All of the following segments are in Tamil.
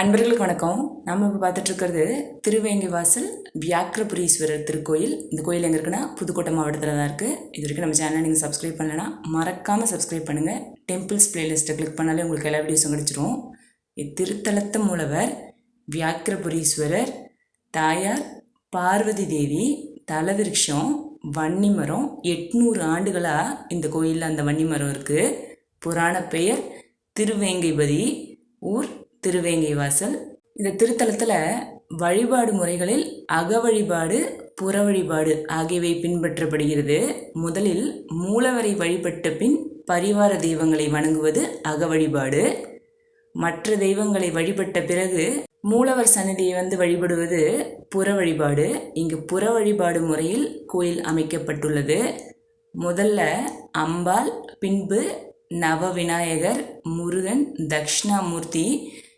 அன்பர்களுக்கு வணக்கம். நம்ம இப்போ பார்த்துட்ருக்கிறது திருவேங்கி வாசல் வியாக்கிரபுரீஸ்வரர் திருக்கோயில். இந்த கோயில் எங்கே இருக்குன்னா புதுக்கோட்டை மாவட்டத்தில் தான் இருக்குது இது வரைக்கும் நம்ம சேனலை நீங்கள் சப்ஸ்கிரைப் பண்ணலைன்னா மறக்காமல் சப்ஸ்கிரைப் பண்ணுங்கள் டெம்பிள்ஸ் பிளேலிஸ்ட்டை கிளிக் பண்ணாலே உங்களுக்கு எல்லா வீடியோஸும் கிடச்சிரும். இத்திருத்தலத்த மூலவர் வியாக்கிரபுரீஸ்வரர் தாயார் பார்வதி தேவி தலவிருஷம் வன்னி மரம். எட்நூறு ஆண்டுகளாக இந்த கோயிலில் அந்த வன்னி மரம் இருக்குது புராண பெயர் திருவேங்கைபதி ஊர் திருவேங்கை வாசல். இந்த திருத்தலத்தில் வழிபாடு முறைகளில் அக வழிபாடு புற வழிபாடு ஆகியவை பின்பற்றப்படுகிறது. முதலில் மூலவரை வழிபட்ட பின் பரிவார தெய்வங்களை வணங்குவது அக வழிபாடு மற்ற தெய்வங்களை வழிபட்ட பிறகு மூலவர் சன்னதியை வந்து வழிபடுவது புற வழிபாடு இங்கு புற வழிபாடு முறையில் கோயில் அமைக்கப்பட்டுள்ளது. முதல்ல அம்பாள் பின்பு நவ விநாயகர் முருகன் தக்ஷணாமூர்த்தி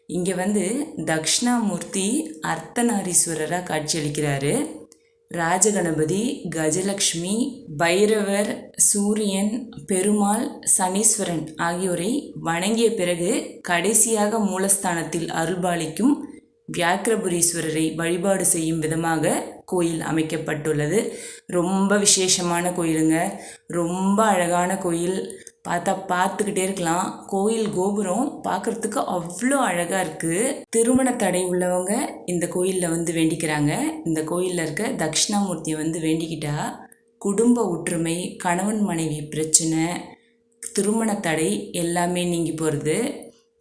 இங்கே வந்து தக்ஷணாமூர்த்தி அர்த்தநாரீஸ்வரராக காட்சியளிக்கிறாரு. ராஜகணபதி கஜலக்ஷ்மி பைரவர் சூரியன் பெருமாள் சனீஸ்வரன் ஆகியோரை வணங்கிய பிறகு கடைசியாக மூலஸ்தானத்தில் அருள்பாலிக்கும் வியாக்கிரபுரீஸ்வரரை வழிபாடு செய்யும் விதமாக கோயில் அமைக்கப்பட்டுள்ளது. ரொம்ப விசேஷமான கோயிலுங்க. ரொம்ப அழகான கோயில். பார்த்தா பார்த்துக்கிட்டே இருக்கலாம். கோயில் கோபுரம் பார்க்குறதுக்கு அவ்வளோ அழகாக இருக்குது திருமண தடை உள்ளவங்க இந்த கோயிலில் வந்து வேண்டிக்கிறாங்க. இந்த கோயிலில் இருக்க தட்சிணாமூர்த்தியை வந்து வேண்டிக்கிட்டா குடும்ப ஒற்றுமை கணவன் மனைவி பிரச்சனை திருமண தடை எல்லாமே நீங்கி போகிறது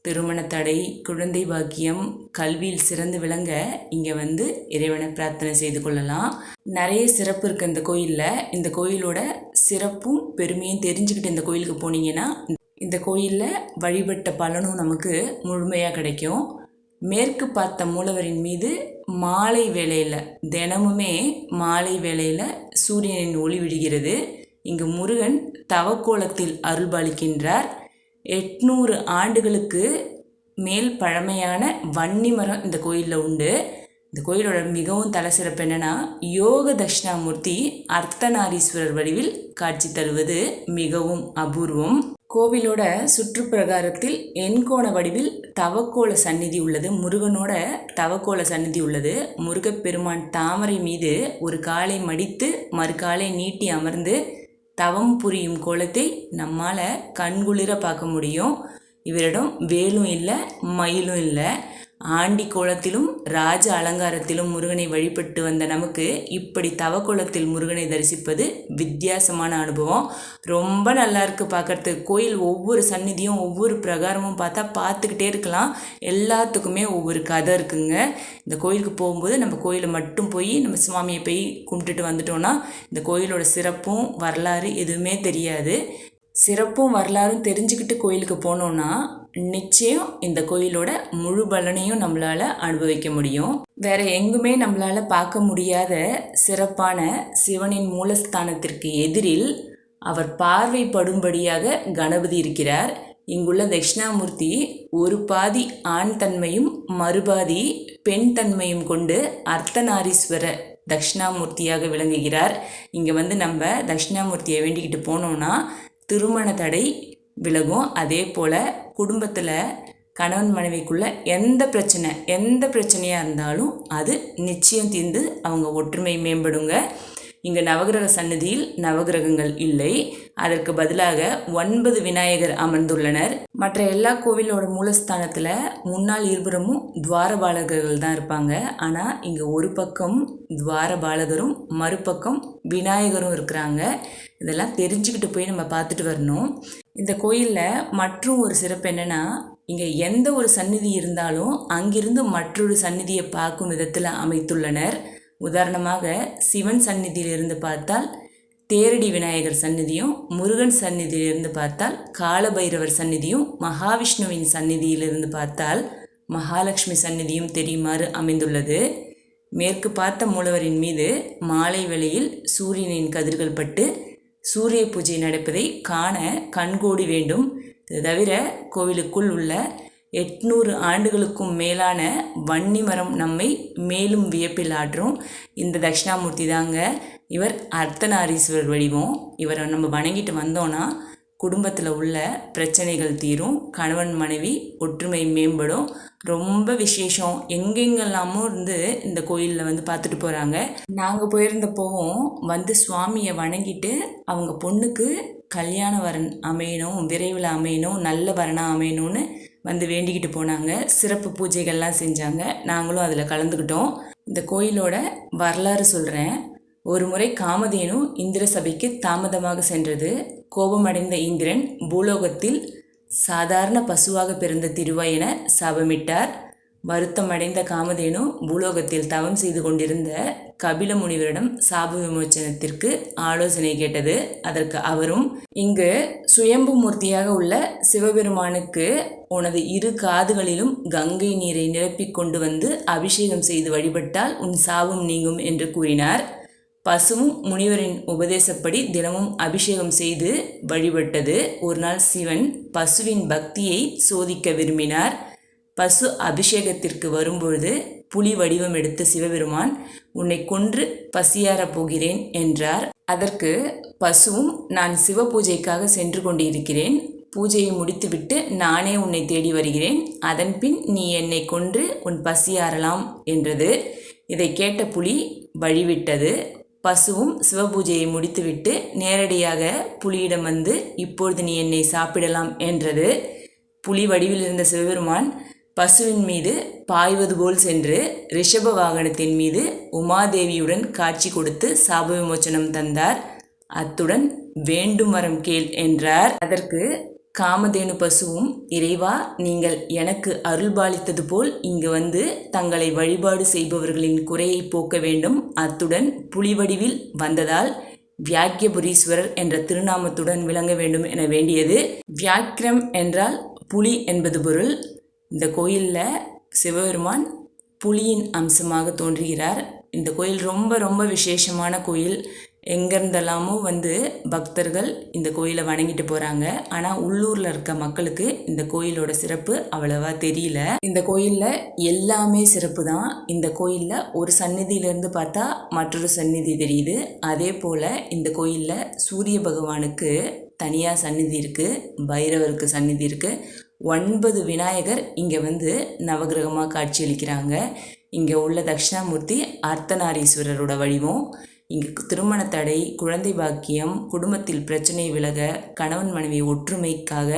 திருமண தடை குழந்தை பாக்கியம் கல்வியில் சிறந்து விளங்க இங்கே வந்து இறைவனை பிரார்த்தனை செய்து கொள்ளலாம். நிறைய சிறப்பு இருக்குது இந்த கோயிலில். இந்த கோயிலோட சிறப்பும் பெருமையும் தெரிஞ்சுக்கிட்டு இந்த கோயிலுக்கு போனீங்கன்னா இந்த கோயிலில் வழிபட்ட பலனும் நமக்கு முழுமையாக கிடைக்கும். மேற்கு பார்த்த மூலவரின் மீது மாலை வேளையில் தினமுமே மாலை வேளையில் சூரியனின் ஒளி விடுகிறது. இங்கு முருகன் தவக்கோலத்தில் அருள்பாலிக்கின்றார். எட்நூறு ஆண்டுகளுக்கு மேல் பழமையான வன்னி மரம் இந்த கோயிலில் உண்டு. இந்த கோயிலோட மிகவும் தலை சிறப்பு என்னென்னா யோக தட்சிணாமூர்த்தி அர்த்தநாரீஸ்வரர் வடிவில் காட்சி தருவது மிகவும் அபூர்வம். கோவிலோட சுற்றுப்பிரகாரத்தில் எண்கோண வடிவில் தவக்கோல சந்நிதி உள்ளது முருகனோட தவக்கோல சந்நிதி உள்ளது. முருகப்பெருமான் தாமரை மீது ஒரு காலை மடித்து மறுகாலை நீட்டி அமர்ந்து தவம் புரியும் கோலத்தை நம்மால் கண்குளிர பார்க்க முடியும். இவரிடம் வேலும் இல்லை மயிலும் இல்லை. ஆண்டி கோலத்திலும் ராஜ அலங்காரத்திலும் முருகனை வழிபட்டு வந்த நமக்கு இப்படி தவக்கோலத்தில் முருகனை தரிசிப்பது வித்தியாசமான அனுபவம். ரொம்ப நல்லா இருக்குது பார்க்குறதுக்கு கோயில் ஒவ்வொரு சந்நிதியும் ஒவ்வொரு பிரகாரமும் பார்த்தா பார்த்துக்கிட்டே இருக்கலாம். எல்லாத்துக்குமே ஒவ்வொரு கதை இருக்குங்க. இந்த கோயிலுக்கு போகும்போது நம்ம கோயிலை மட்டும் போய் நம்ம சுவாமியை போய் கும்பிட்டுட்டு வந்துட்டோன்னா இந்த கோயிலோட சிறப்பும் வரலாறு எதுவுமே தெரியாது. சிறப்பும் வரலாறும் தெரிஞ்சுக்கிட்டு கோயிலுக்கு போனோன்னா நிச்சயம் இந்த கோயிலோட முழு பலனையும் நம்மளால் அனுபவிக்க முடியும். வேற எங்குமே நம்மளால் பார்க்க முடியாத சிறப்பான சிவனின் மூலஸ்தானத்திற்கு எதிரில் அவர் பார்வைப்படும்படியாக கணபதி இருக்கிறார். இங்குள்ள தட்சிணாமூர்த்தி ஒரு பாதி ஆண் தன்மையும் மறுபாதி பெண் தன்மையும் கொண்டு அர்த்தநாரீஸ்வர தட்சிணாமூர்த்தியாக விளங்குகிறார். இங்கே வந்து நம்ம தட்சிணாமூர்த்தியை வேண்டிக்கிட்டு போனோம்னா திருமண தடை விலகும். அதே போல் குடும்பத்தில் கணவன் மனைவிக்குள்ள எந்த பிரச்சனை எந்த பிரச்சனையாக இருந்தாலும் அது நிச்சயம் தீர்ந்து அவங்க ஒற்றுமை மேம்படுங்க. இங்கே நவகிரக சன்னதியில் நவகிரகங்கள் இல்லை. அதற்கு பதிலாக ஒன்பது விநாயகர் அமர்ந்துள்ளனர். மற்ற எல்லா கோவிலோட மூலஸ்தானத்தில் முன்னாள் இருபுறமும் துவாரபாலகர்கள் தான் இருப்பாங்க. ஆனால் இங்கே ஒரு பக்கம் துவாரபாலகரும் மறுபக்கம் விநாயகரும் இருக்கிறாங்க. இதெல்லாம் தெரிஞ்சுக்கிட்டு போய் நம்ம பார்த்துட்டு வரணும். இந்த கோயிலில் மற்றும் ஒரு சிறப்பு என்னென்னா இங்கே எந்த ஒரு சந்நிதி இருந்தாலும் அங்கிருந்து மற்றொரு சந்நிதியை பார்க்கும் விதத்தில் அமைத்துள்ளனர். உதாரணமாக சிவன் சந்நிதியிலிருந்து பார்த்தால் தேரடி விநாயகர் சந்நிதியும் முருகன் சந்நிதியிலிருந்து பார்த்தால் காலபைரவர் சந்நிதியும் மகாவிஷ்ணுவின் சந்நிதியிலிருந்து பார்த்தால் மகாலட்சுமி சந்நிதியும் தெரியுமாறு அமைந்துள்ளது. மேற்கு பார்த்த மூலவரின் மீது மாலை வேளையில் சூரியனின் கதிர்கள் பட்டு சூரிய பூஜை நடப்பதை காண கண்கோடி வேண்டும். இது தவிர கோவிலுக்குள் உள்ள எட்நூறு ஆண்டுகளுக்கும் மேலான வன்னி மரம் நம்மை மேலும் வியப்பில் ஆற்றும். இந்த தட்சிணாமூர்த்தி தாங்க இவர் அர்த்தநாரீஸ்வரர் வடிவம். இவரை நம்ம வணங்கிட்டு வந்தோன்னா குடும்பத்தில் உள்ள பிரச்சனைகள் தீரும் கணவன் மனைவி ஒற்றுமை மேம்படும். ரொம்ப விசேஷம். எங்கெங்கெல்லாமோ இருந்து இந்த கோயிலில் வந்து பார்த்துட்டு போகிறாங்க நாங்கள் போயிருந்தப்போவும் வந்து சுவாமியை வணங்கிட்டு அவங்க பொண்ணுக்கு கல்யாண வரன் அமையணும் விரைவில் அமையணும் நல்ல வரனாக அமையணும்னு வந்து வேண்டிக்கிட்டு போனாங்க. சிறப்பு பூஜைகள்லாம் செஞ்சாங்க. நாங்களும் அதில் கலந்துக்கிட்டோம். இந்த கோயிலோட வரலாறு சொல்கிறேன் ஒரு முறை காமதேனு இந்திர சபைக்கு தாமதமாக சென்றது. கோபமடைந்த இந்திரன் பூலோகத்தில் சாதாரண பசுவாக பிறந்த திருவா என சாபமிட்டார். வருத்தமடைந்த காமதேனு பூலோகத்தில் தவம் செய்து கொண்டிருந்த கபில முனிவரிடம் சாப விமோச்சனத்திற்கு ஆலோசனை கேட்டது. அதற்கு அவரும் இங்கு சுயம்பு மூர்த்தியாக உள்ள சிவபெருமானுக்கு உனது இரு காதுகளிலும் கங்கை நீரை நிரப்பிக் கொண்டு வந்து அபிஷேகம் செய்து வழிபட்டால் உன் சாபம் நீங்கும் என்று கூறினார். பசுவும் முனிவரின் உபதேசப்படி தினமும் அபிஷேகம் செய்து வழிபட்டது. ஒரு நாள் சிவன் பசுவின் பக்தியை சோதிக்க விரும்பினார். பசு அபிஷேகத்திற்கு வரும்பொழுது புலி வடிவம் எடுத்த சிவபெருமான் உன்னை கொன்று பசியாரப் போகிறேன் என்றார். அதற்கு பசுவும் நான் சிவ பூஜைக்காக சென்று கொண்டிருக்கிறேன். பூஜையை முடித்துவிட்டு நானே உன்னை தேடி வருகிறேன். அதன்பின் நீ என்னை கொன்று உன் பசியாறலாம் என்றது. இதை கேட்ட புலி வழிவிட்டது. பசுவும் சிவபூஜையை முடித்துவிட்டு நேரடியாக புலியிடம் வந்து இப்பொழுது நீ என்னை சாப்பிடலாம் என்றது. புலி வடிவில் இருந்த சிவபெருமான் பசுவின் மீது பாய்வது போல் சென்று ரிஷப வாகனத்தின் மீது உமாதேவியுடன் காட்சி கொடுத்து சாப விமோச்சனம் தந்தார். அத்துடன் வேண்டும் வரம் கேள் என்றார். அதற்கு காமதேனு பசுவும் இறைவா நீங்கள் எனக்கு அருள்பாலித்தது போல் இங்கு வந்து தங்களை வழிபாடு செய்பவர்களின் குறையை போக்க வேண்டும். அத்துடன் புலிவடிவில் வந்ததால் வியாக்கியபுரீஸ்வரர் என்ற திருநாமத்துடன் விளங்க வேண்டும் என வேண்டியது. வியாக்கிரம் என்றால் புலி என்பது பொருள். இந்த கோயிலில் சிவபெருமான் புலியின் அம்சமாக தோன்றுகிறார். இந்த கோயில் ரொம்ப ரொம்ப விசேஷமான கோயில். எங்கேருந்தெல்லாமோ வந்து பக்தர்கள் இந்த கோயிலை வணங்கிட்டு போகிறாங்க ஆனால் உள்ளூரில் இருக்க மக்களுக்கு இந்த கோயிலோட சிறப்பு அவ்வளவா தெரியல. இந்த கோயிலில் எல்லாமே சிறப்பு தான். இந்த கோயிலில் ஒரு சந்நிதியிலேருந்து பார்த்தா மற்றொரு சந்நிதி தெரியுது. அதே போல் இந்த கோயிலில் சூரிய பகவானுக்கு தனியாக சந்நிதி இருக்குது பைரவருக்கு சந்நிதி இருக்குது ஒன்பது விநாயகர் இங்கே வந்து நவகிரகமாக காட்சியளிக்கிறாங்க இங்கே உள்ள தட்சிணாமூர்த்தி அர்த்தநாரீஸ்வரரோட வடிவம். இங்கு திருமண தடை குழந்தை பாக்கியம் குடும்பத்தில் பிரச்சனை விலக கணவன் மனைவி ஒற்றுமைக்காக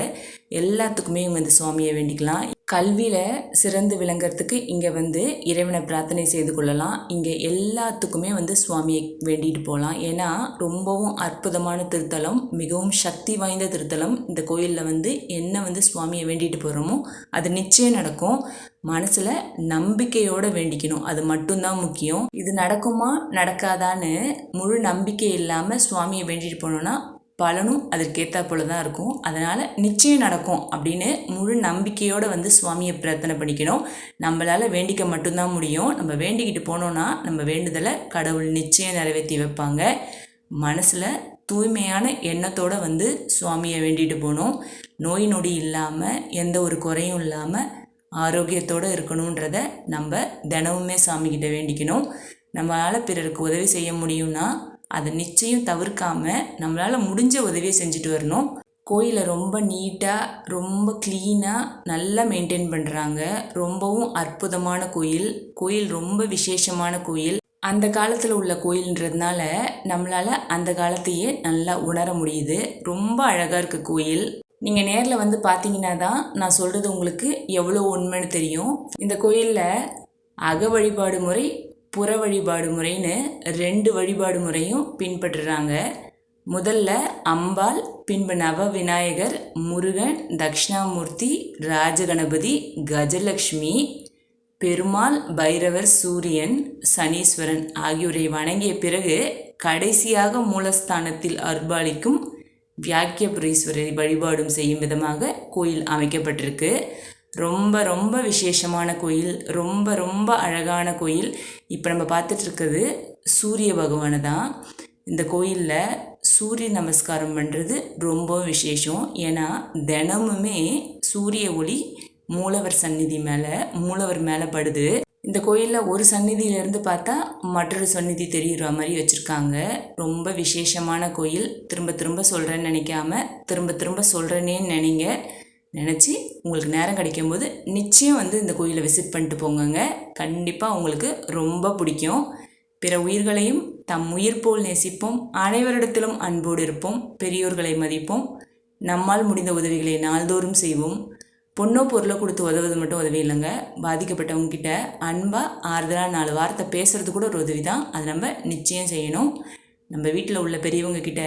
எல்லாத்துக்குமே இவங்க இந்த சுவாமியை வேண்டிக்கலாம். கல்வியில் சிறந்து விளங்குறதுக்கு இங்கே வந்து இறைவனை பிரார்த்தனை செய்து கொள்ளலாம். இங்கே எல்லாத்துக்குமே வந்து சுவாமியை வேண்டிட்டு போகலாம். ஏன்னா ரொம்பவும் அற்புதமான திருத்தலம் மிகவும் சக்தி வாய்ந்த திருத்தலம். இந்த கோயிலில் வந்து என்ன வந்து சுவாமியை வேண்டிட்டு போகிறோமோ அது நிச்சயம் நடக்கும். மனசில் நம்பிக்கையோடு வேண்டிக்கணும். அது மட்டும்தான் முக்கியம். இது நடக்குமா நடக்காதான்னு முழு நம்பிக்கை இல்லாமல் சுவாமியை வேண்டிட்டு போனோன்னா பலனும் அதற்கேற்றா போல தான் இருக்கும். அதனால் நிச்சயம் நடக்கும் அப்படின்னு முழு நம்பிக்கையோடு வந்து சுவாமியை பிரார்த்தனை பண்ணிக்கணும். நம்மளால் வேண்டிக்க மட்டும்தான் முடியும். நம்ம வேண்டிக்கிட்டு போனோன்னா நம்ம வேண்டுதலை கடவுள் நிச்சயம் நிறைவேற்றி வைப்பாங்க. மனசில் தூய்மையான எண்ணத்தோடு வந்து சுவாமியை வேண்டிட்டு போகணும். நோய் நொடி இல்லாமல் எந்த ஒரு குறையும் இல்லாமல் ஆரோக்கியத்தோடு இருக்கணுன்றத நம்ம தினமுமே சாமிக்கிட்ட வேண்டிக்கணும். நம்மளால் பிறருக்கு உதவி செய்ய முடியும்னா அதை நிச்சயம் தவிர்க்காம நம்மளால் முடிஞ்ச உதவியை செஞ்சுட்டு வரணும். கோயிலை ரொம்ப நீட்டாக ரொம்ப க்ளீனாக நல்லா மெயின்டைன் பண்ணுறாங்க ரொம்பவும் அற்புதமான கோயில். கோயில் ரொம்ப விசேஷமான கோயில். அந்த காலத்தில் உள்ள கோயில்ன்றதுனால நம்மளால் அந்த காலத்தையே நல்லா உணர முடியுது. ரொம்ப அழகாக இருக்குது கோயில். நீங்கள் நேரில் வந்து பார்த்தீங்கன்னா தான் நான் சொல்கிறது உங்களுக்கு எவ்வளோ உண்மைன்னு தெரியும். இந்த கோயிலில் அக வழிபாடு முறை புற வழிபாடு முறைன்னு ரெண்டு வழிபாடு முறையும் பின்பற்றுறாங்க. முதல்ல அம்பாள் பின்பு நவ விநாயகர் முருகன் தக்ஷணாமூர்த்தி ராஜகணபதி கஜலக்ஷ்மி பெருமாள் பைரவர் சூரியன் சனீஸ்வரன் ஆகியோரை வணங்கிய பிறகு கடைசியாக மூலஸ்தானத்தில் அர்பாலிக்கும் வியாக்கியபுரீஸ்வரரை வழிபாடும் செய்யும் விதமாக கோயில் அமைக்கப்பட்டிருக்கு. ரொம்ப ரொம்ப விசேஷமான கோயில் ரொம்ப ரொம்ப அழகான கோயில். இப்போ நம்ம பார்த்துட்ருக்கிறது சூரிய பகவானை தான் இந்த கோயிலில் சூரிய நமஸ்காரம் பண்ணுறது ரொம்ப விசேஷம். ஏன்னா தினமுமே சூரிய ஒளி மூலவர் சந்நிதி மேலே மூலவர் மேலே படுது. இந்த கோயிலில் ஒரு சந்நிதியிலேருந்து பார்த்தா மற்றொரு சந்நிதி தெரியுற மாதிரி வச்சுருக்காங்க. ரொம்ப விசேஷமான கோயில். திரும்ப திரும்ப சொல்கிறேன்னு நினைக்காம திரும்ப திரும்ப சொல்கிறேனேன்னு நினைங்க. நினச்சி உங்களுக்கு நேரம் கிடைக்கும்போது நிச்சயம் வந்து இந்த கோயிலை விசிட் பண்ணிட்டு போங்கங்க. கண்டிப்பாக உங்களுக்கு ரொம்ப பிடிக்கும். பிற உயிர்களையும் தம் உயிர் போல் நேசிப்போம். அனைவரிடத்திலும் அன்போடு இருப்போம். பெரியோர்களை மதிப்போம். நம்மால் முடிந்த உதவிகளை நாள்தோறும் செய்வோம். பொண்ணோ பொருளோ கொடுத்து உதவுறது மட்டும் உதவி இல்லைங்க. பாதிக்கப்பட்டவங்க கிட்ட அன்பாக ஆறுதலாக நாலு வார்த்தை பேசுகிறது கூட ஒரு உதவி தான் அதை நம்ம நிச்சயம் செய்யணும். நம்ம வீட்டில் உள்ள பெரியவங்க கிட்ட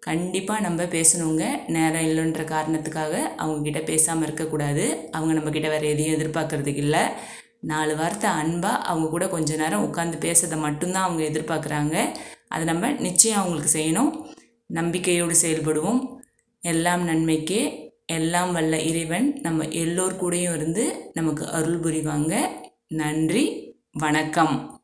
கண்டிப்பாக நம்ம பேசணுங்க. நேரம் இல்லைன்ற காரணத்துக்காக அவங்கக்கிட்ட பேசாமல் இருக்கக்கூடாது. அவங்க நம்மக்கிட்ட வேறு எதையும் எதிர்பார்க்குறதுக்கு இல்லை. நாலு வார்த்தை அன்பாக அவங்க கூட கொஞ்ச நேரம் உட்காந்து பேசுறதை மட்டும்தான் அவங்க எதிர்பார்க்குறாங்க. அதை நம்ம நிச்சயம் அவங்களுக்கு செய்யணும். நம்பிக்கையோடு செயல்படுவோம். எல்லாம் நன்மைக்கே எல்லாம் வல்ல இறைவன் நம்ம எல்லோர் கூடயும் இருந்து நமக்கு அருள் புரிவாங்க. நன்றி வணக்கம்.